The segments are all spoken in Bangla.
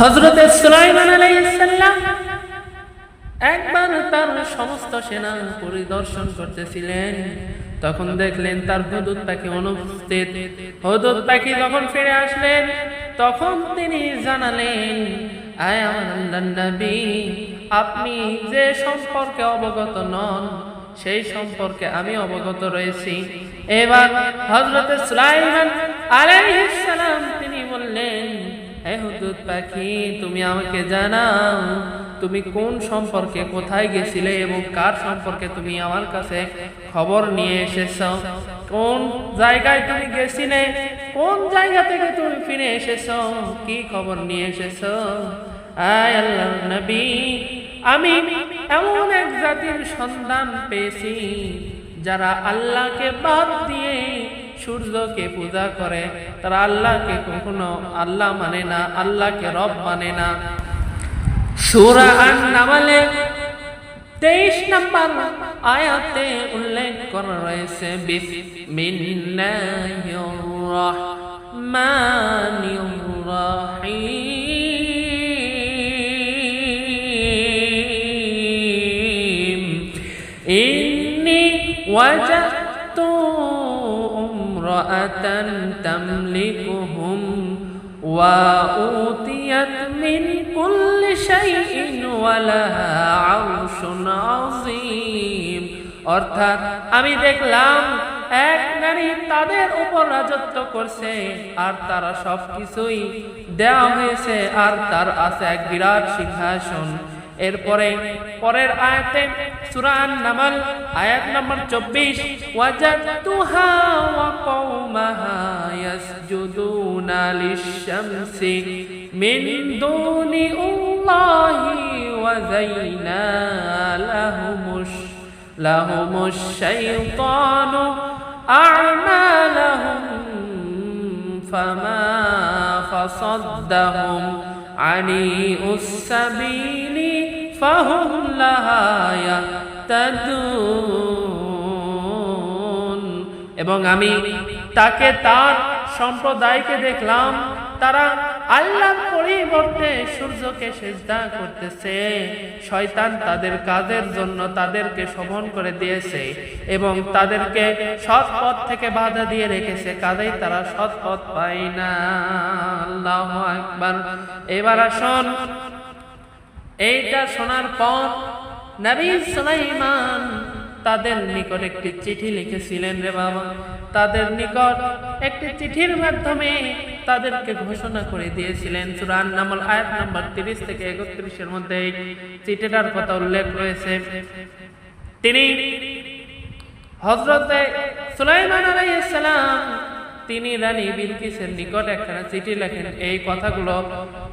হজরতে সুলাইমান আলাইহিসসালাম একবার তার সমস্ত সেনা পরিদর্শন করতেছিলেন। তখন দেখলেন তার হদুদ পাখি অনুপস্থিত। হদুদ পাখি যখন ফিরে আসলেন, তখন তিনি জানালেন, আয় আপনি যে সম্পর্কে অবগত নন, সেই সম্পর্কে আমি অবগত রয়েছি। এবার হজরত সুলাইমান বললেন হুদুদ পাখি, তুমি আমাকে জানাও, তুমি কোন সম্পর্কে কোথায় গেছিলে এবং কার সম্পর্কে তুমি আমার কাছে খবর নিয়ে এসেছ? কোন জায়গায় তুমি গেছিলে? কোন জায়গা থেকে তুমি ফিরে এসেছ? কি খবর নিয়ে এসেছ? আয় আল্লাহ নবী, আমি এমন এক জাতির সন্ধান পেয়েছি, যারা আল্লাহকে বাদ দিয়ে সূর্যকে পূজা করে, তারা আল্লাহকে কখনো আল্লাহ মানে না, আল্লাহকে রব মানে না। সূরা আন-নামলে 23 নম্বর আয়াতে উল্লেখ করা রয়েছে ইন্নী ওয়াজাতু امرأة تملكهم وأوتيت من كل شيء ولها عرش عظيم অর্থাৎ আমি দেখলাম এক নারী তাদের উপর রাজত্ব করছে আর তারা সব কিছুই দেওয়া হয়েছে আর তার আছে এক বিরাট সিংহাসন এরপরে পরের আয়াতে সূরা আন-নামল, আয়াত নম্বর 24 ওয়াজাতুহা ওয়া কওমাহা ইয়াসজুদুনা লিশ-শামসি মিন দুনি আল্লাহি ওয়া যায়না লাহুমুশ লাহুমুশ শাইতানু ফামা ফাসাদ্দাহুম আনি উস-সাবিলি ফাহুম লাহা ইয়াহতাদুন এবং আমি তাকে তার সম্প্রদায়কে দেখলাম, তারা আল্লাহর পরিবর্তে সূর্যকে সেজদা করতেছে। শয়তান তাদের কাজের জন্য তাদেরকে শোভন করে দিয়েছে এবং তাদেরকে সৎ পথ থেকে বাধা দিয়ে রেখেছে। কাজেই তারা সৎ পথ পায় না। আল্লাহ একবার এবার আসুন এইটা শোনার পর নবী সুলাইমান তাদের নিকট একটি চিঠি লিখেছিলেন রে বাবা। তাদের নিকট একটি চিঠির মাধ্যমে তাদেরকে ঘোষণা করে দিয়েছিলেন। সুরান নামল আয়াত নাম্বার তিরিশ থেকে একত্রিশের মধ্যে এই চিঠিটার কথা উল্লেখ রয়েছে। তিনি হজরতে সুলাইমান আলাইহিস সালাম তিনি রানী বিলকিসের নিকট একখানা চিঠি লেখেন। এই কথাগুলো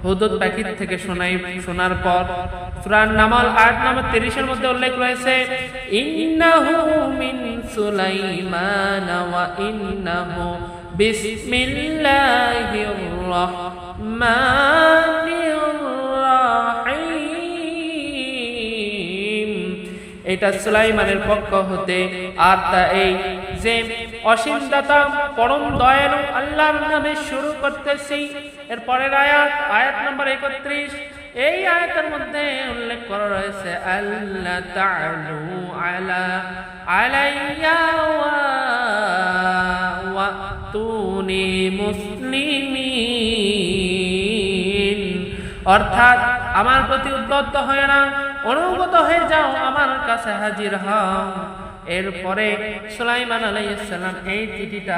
হুদুদ পাখির থেকে শোনাই, শোনার পর সুরান নামাল আট নাম্বার তিরিশের মধ্যে উল্লেখ রয়েছে মিন সুলাইমান এটা সুলাইমানের পক্ষ হতে আর তা এই যে অসীম দাতা পরম দয়ালু আল্লাহর নামে শুরু করতেছি। এর পরের আয়াত আয়াত নম্বর একত্রিশ। এই আয়াতের মধ্যে উল্লেখ করা রয়েছে আল্লাহ তাআলু আলা আলাইয়া ওয়া ওয়াতুনি মুসলিমিন। অর্থাৎ, আমার প্রতি উদ্যত হয় না অনুগত হয়ে যাও, আমার কাছে হাজির হও। এরপরে সুলাইমান আলাইহিসসালাম এই চিঠিটা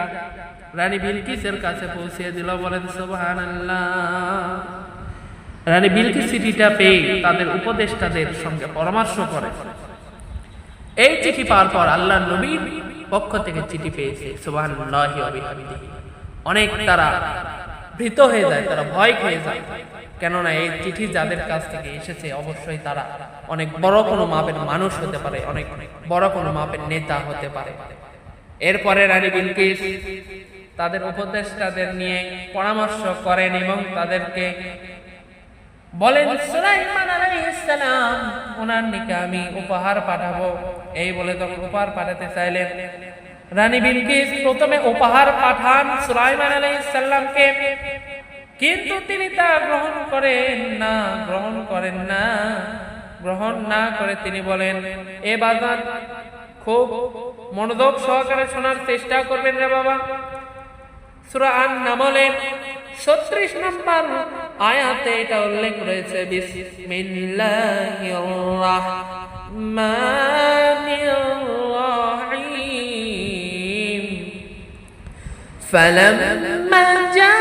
রানী বিলকিসের কাছে পৌঁছিয়ে দিল বলেন সুবহানাল্লাহ। রানী বিলকিস চিঠিটা পেয়ে তাদের উপদেষ্টাদের সঙ্গে পরামর্শ করে। এই চিঠি পাওয়ার পর আল্লাহ নবীর পক্ষ থেকে চিঠি পেয়েছে বিহামদিহি। অনেক তারা ভীত হয়ে যায়, তারা ভয় খেয়ে যায়। কেননা এই চিঠি যাদের কাছ থেকে এসেছে, অবশ্যই তারা অনেক বড় কোনো মাপের মানুষ হতে পারে, অনেক বড় কোনো মাপের নেতা হতে পারে। এরপরে রানী বিলকিস তাদের উপদেষ্টাদের নিয়ে পরামর্শ করেন এবং তাদেরকে বলেন, সুলাইমান আলাইহিস সালাম ওনার নিকে আমি উপহার পাঠাবো। এই বলে তখন উপহার পাঠাতে চাইলেন রানী বিলকিস প্রথমে উপহার পাঠান সুলাইমান আলাইহিস সালামকে কিন্তু তিনি তা গ্রহণ করেন না গ্রহণ করেন না গ্রহণ না করে তিনি বলেন এ বাজার খুব মনোযোগ সহকারে শোনার চেষ্টা করবেন রে বাবা সূরা আন নামলের 36 নম্বর আয়াতে এটা উল্লেখ রয়েছে বিসমিল্লাহির রাহমানির রাহিম فلما جاء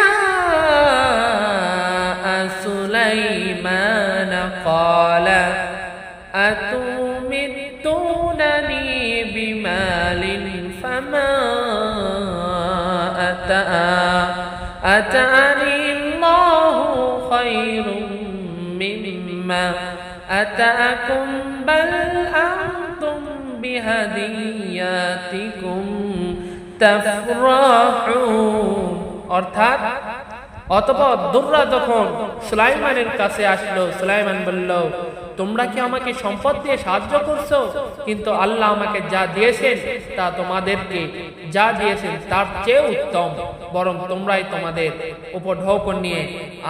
أتاني الله خير مما أتاكم بل أنتم بهدياتكم تفرحون অর্থাৎ অতপর দুর্রা যখন সুলাইমানের কাছে আসলো সুলাইমান বলল তোমরা কি আমাকে সম্পদ দিয়ে সাহায্য করছ? কিন্তু আল্লাহ আমাকে যা দিয়েছেন, তা তোমাদেরকে যা দিয়েছেন, তার চেয়ে উত্তম। বরং তোমরাই তোমাদের উপর ঢৌকন নিয়ে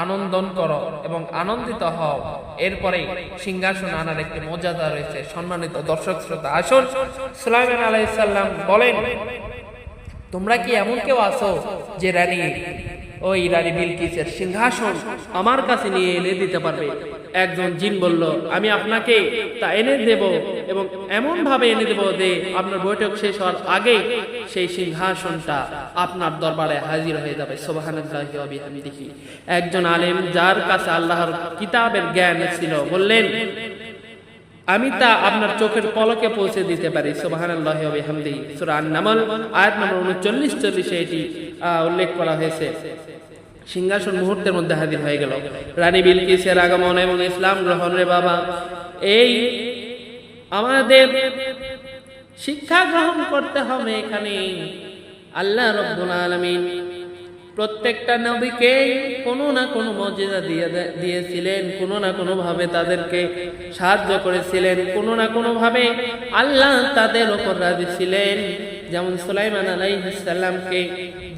আনন্দন করো এবং আনন্দিত হও। এরপরে সিংহাসন আনার একটি মর্যাদা রয়েছে। সম্মানিত দর্শক শ্রোতা, আসুন। সুলাইমান আলাইসাল্লাম বলেন, তোমরা কি এমন কেউ আছো যে রানী, ওই রানী বিলকিসের সিংহাসন আমার কাছে নিয়ে এনে দিতে পারবে? একজন জিন বলল, আমি আপনাকে তা এনে দেব এবং এমন ভাবে এনে দেব যে আপনার বৈঠক শেষ হওয়ার আগে সেই সিংহাসনটা আপনার দরবারে হাজির হয়ে যাবে। ওয়া একজন আলেম যার কাছে আল্লাহর কিতাবের জ্ঞান ছিল বললেন, আমি তা আপনার চোখের পলকে পৌঁছে দিতে পারি। সুবহানাল্লাহি ওয়া বিহামদিহি। সূরা আন-নামল, আয়াত নম্বর 39 40 এটি উল্লেখ করা হয়েছে। সিংহাসন মুহূর্তের মধ্যে হাজির হয়ে গেল। রানী বিলকিসের আগমন এবং ইসলাম গ্রহণ রে বাবা। এই আমাদের শিক্ষা গ্রহণ করতে হবে এখানে। আল্লাহ রব্বুল আলমিন প্রত্যেকটা নবীকে কোনো না কোনো মর্যাদা দিয়ে দিয়েছিলেন, কোনো না কোনোভাবে তাদেরকে সাহায্য করেছিলেন, কোনো না কোনোভাবে আল্লাহ তাদের ওপর রাজি ছিলেন। যেমন সুলাইমান আলাইহিসসালামকে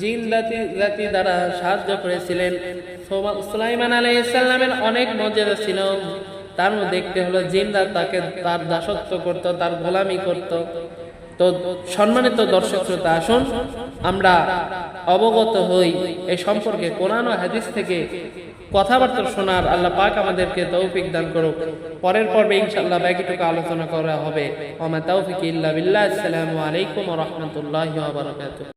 জিন জাতি জাতি দ্বারা সাহায্য করেছিলেন। সুলাইমান আলাইহিসসালামের অনেক মর্যাদা ছিল। তার মধ্যে একটি হলো জিনরা তাকে তার দাসত্ব করত, তার গোলামি করত। তো সম্মানিত দর্শক শ্রোতা, আসুন আমরা অবগত হই এই সম্পর্কে কোরআন ও হাদিস থেকে কথাবার্তা শোনার আল্লাহ পাক আমাদেরকে তৌফিক দান করুক। পরের পর্বে ইনশাআল্লাহ বাকিটুকু আলোচনা করা হবে। ওমা তৌফিক ইল্লা বিল্লাহ। আসসালামু আলাইকুম ওয়া রাহমাতুল্লাহি ওয়া বারাকাতুহু।